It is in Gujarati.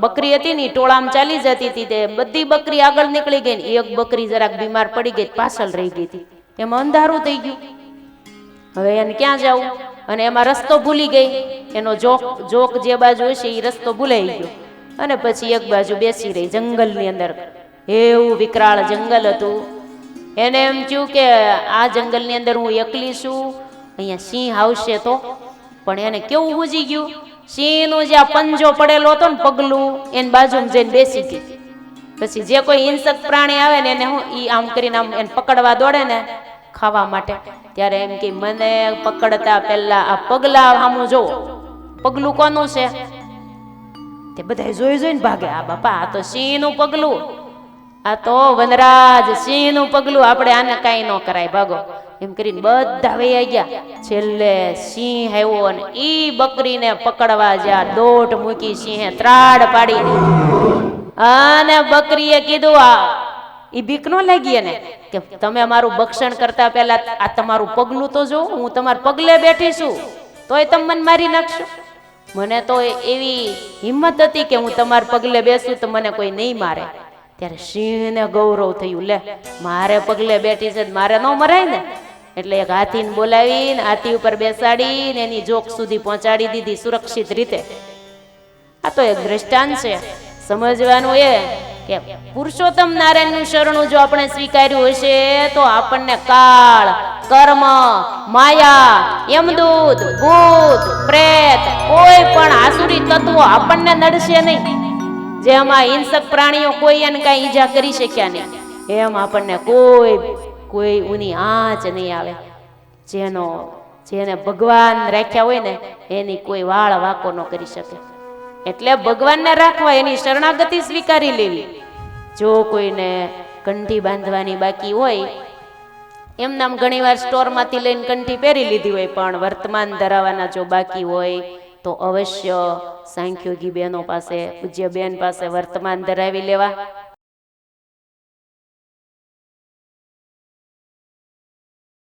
બકરી હતી ને ટોળામાં ચાલી જતી હતી તે બધી બકરી આગળ નીકળી ગઈ ને એક બકરી જરાક બીમાર પડી ગઈ પાછળ રહી ગઈ હતી. એમાં અંધારું થઈ ગયું. હવે એને ક્યાં જવું? અને એમાં રસ્તો ભૂલી ગઈ. એનો જોક જોક જે બાજુ હશે એ રસ્તો ભૂલાઈ ગયો. અને પછી એક બાજુ બેસી રહી જંગલની અંદર. એવું વિકરાળ જંગલ હતું. એને એમ થયું કે આ જંગલની અંદર હું એકલી છું. અહીંયા સિંહ આવશે તો. પણ એને કેવું બૂજી ગયું? સિંહનું જે આ પંજો પડેલો હતો ને પગલું, એની બાજુમાં જઈને બેસી ગઈ. પછી જે કોઈ હિંસક પ્રાણી આવે ને એને હું ઈ આમ કરીને આમ એને પકડવા દોડે ને ખાવા માટે. ત્યારે એમ કે, મને પકડતા પહેલા આ પગલા આમ જો. પગલું કોનું છે? તે બધા જોઈ જોઈને ભાગે. આ બાપા, આ તો સિંહનું પગલું. આ તો વનરાજ સિંહનું પગલું આપણે આને કાંઈ ન કરાય, ભાગો. એમ કરીને બધા વૈયા ગયા. છેલ્લે સિંહ આવ્યો અને ઈ બકરીને પકડવા જ્યાં દોટ મૂકી સિંહે ત્રાડ પાડી. અને બકરીએ કીધું, આ, ઈ બીક નો લાગી એને? કે તમે મારું ભક્ષણ કરતા પહેલા આ તમારું પગલું તો જો, હું તમારા પગલે બેઠી છું. તોય તમે મને મારી નાખશો. મને તો એવી હિંમત હતી કે હું તમારા પગલે બેસું તો મને કોઈ નહીં મારે. ત્યારે સિંહને ગૌરવ થયું, લે, મારે પગલે બેઠી છે મારે ન મરાય ને. એટલે એક હાથીને બોલાવીને, હાથી ઉપર બેસાડીને એની જોક સુધી પહોંચાડી દીધી સુરક્ષિત રીતે. આ તો એક દ્રષ્ટાંત છે. સમજવાનું એ કે પુરુષોત્તમ નારાયણનું શરણું જો આપણે સ્વીકાર્યું હશે, તો આપણને કાળ, કર્મ, માયા, યમદૂત, ભૂત, પ્રેત, કોઈ પણ આસુરી તત્વો આપણને નડશે નહીં. જેમાં હિંસક પ્રાણીઓ કોઈ એને કાંઈ ઈજા કરી શક્યા નહીં. એમ આપણને કોઈ કોઈ ઉની આંચ નહીં આવે. જેનો, જેને ભગવાન રાખ્યા હોય ને, એની કોઈ વાળ વાકો ન કરી શકે. એટલે ભગવાનને રાખવા એની શરણાગતિ સ્વીકારી લેવી. જો કોઈને કંઠી બાંધવાની બાકી હોય, એમ નામ ઘણીવાર સ્ટોરમાંથી લઈને કંઠી પહેરી લીધી હોય, પણ વર્તમાન ધરાવવાના જો બાકી હોય તો અવશ્ય સાંખ્યોગી બહેનો પાસે પૂજ્ય બેન પાસે વર્તમાન ધરાવી લેવા.